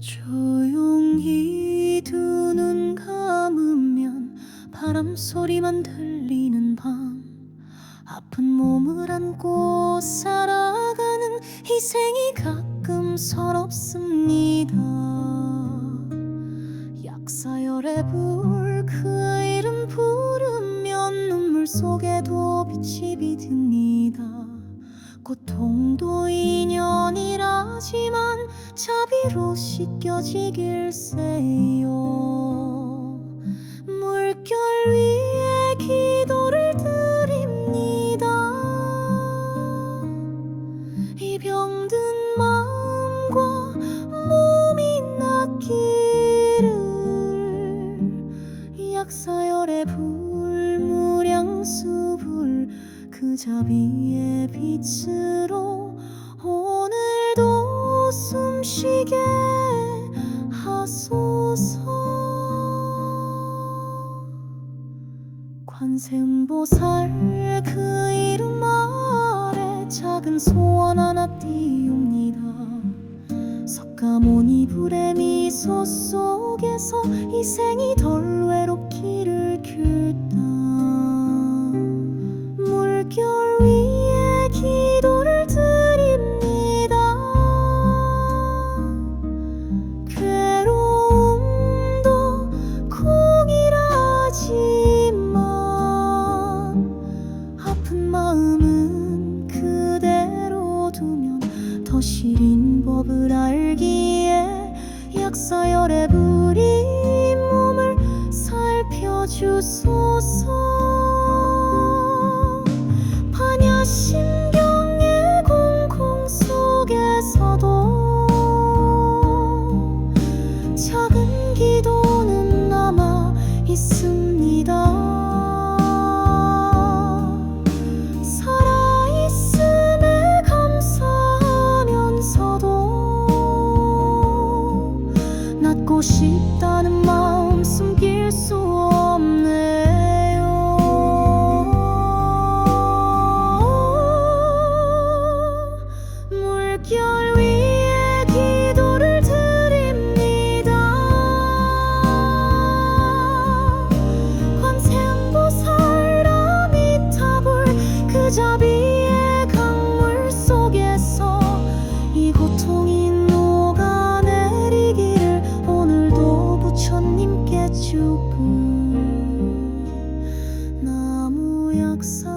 조용히 두 눈 감으면 바람 소리만 들리는 밤. 아픈 몸을 안고 살아가는 희생이 가끔 서럽습니다 약사열의 불 그 이름 부르면 눈물 속에도 빛이 비듭니다. 고통도 인연이라지만 자비로 씻겨지길세요. 물결 위에 기도를 드립니다. 이 병든 약사열의 불 무량수불 그 자비의 빛으로 오늘도 숨쉬게 하소서. 관세음보살 그 석가모니 불의 미소 속에서 희생이 덜 외롭기를 길다 물결 위에 기도를 드립니다. 괴로움도 공이라지만 아픈 마음은 그대로 두면 더 시린 법을 알기 에 약사열의 불 그 자비의 강물 속에서 이 고통이 녹아내리기를 오늘도 부처님께 주고 나무 약사